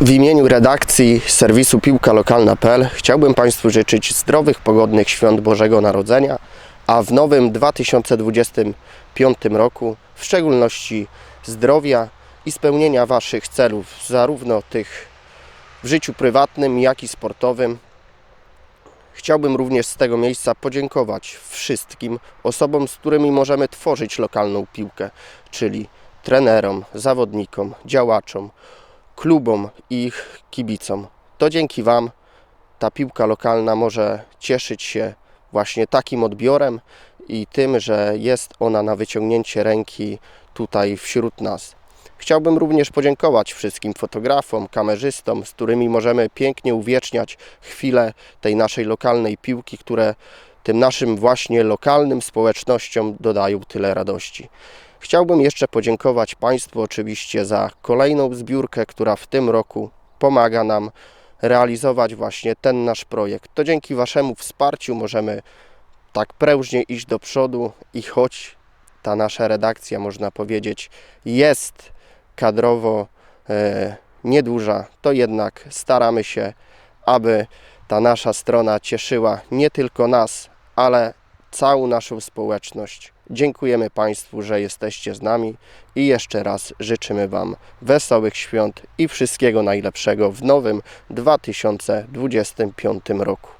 W imieniu redakcji serwisu piłka lokalna.pl chciałbym Państwu życzyć zdrowych, pogodnych świąt Bożego Narodzenia, a w nowym 2025 roku w szczególności zdrowia i spełnienia Waszych celów, zarówno tych w życiu prywatnym, jak i sportowym. Chciałbym również z tego miejsca podziękować wszystkim osobom, z którymi możemy tworzyć lokalną piłkę, czyli trenerom, zawodnikom, działaczom, klubom i ich kibicom. To dzięki Wam ta piłka lokalna może cieszyć się właśnie takim odbiorem i tym, że jest ona na wyciągnięcie ręki tutaj wśród nas. Chciałbym również podziękować wszystkim fotografom, kamerzystom, z którymi możemy pięknie uwieczniać chwilę tej naszej lokalnej piłki, które tym naszym właśnie lokalnym społecznościom dodają tyle radości. Chciałbym jeszcze podziękować Państwu oczywiście za kolejną zbiórkę, która w tym roku pomaga nam realizować właśnie ten nasz projekt. To dzięki Waszemu wsparciu możemy tak prężnie iść do przodu i choć ta nasza redakcja, można powiedzieć, jest kadrowo e, nieduża, to jednak staramy się, aby ta nasza strona cieszyła nie tylko nas, ale całą naszą społeczność. Dziękujemy Państwu, że jesteście z nami i jeszcze raz życzymy Wam wesołych świąt i wszystkiego najlepszego w nowym 2025 roku.